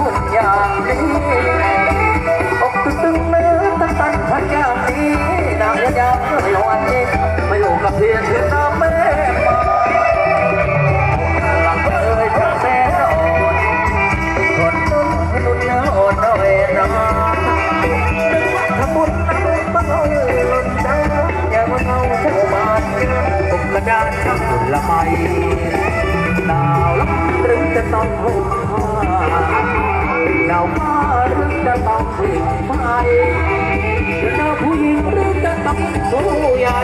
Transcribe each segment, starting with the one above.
หุ่นอย่างนี้อกตึงเนื้อตันตันพันอย่างนี้นางยาวๆไม่วันนี้ไม่อยู่กับเพียงเพียงน้ำแม่มาหลังเอ่ยทั้งแสนอ่อนคนนุ่นให้นุ่นเนื้ออ่อนเอาเองนะทำบุญน้ำมันเอาเงินจ้าอย่ามาเอาหัวบานผมกระดานทำบุญละไมหนาวลับหรือจะต้อง สิ่งผิดไฟหนาวผู้หญิงหรือจะต้องผู้ใหญ่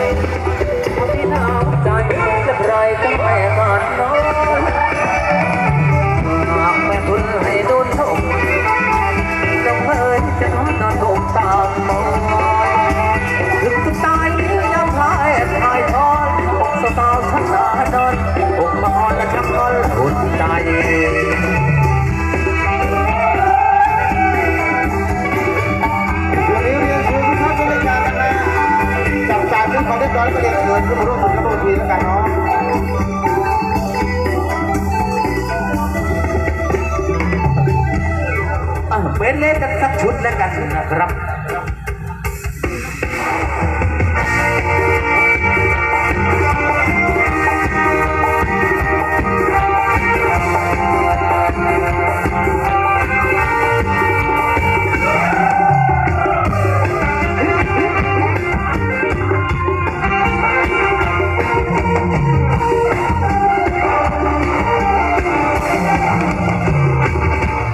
กันสักชุดแล้วกันนะครับ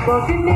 บอกฉัน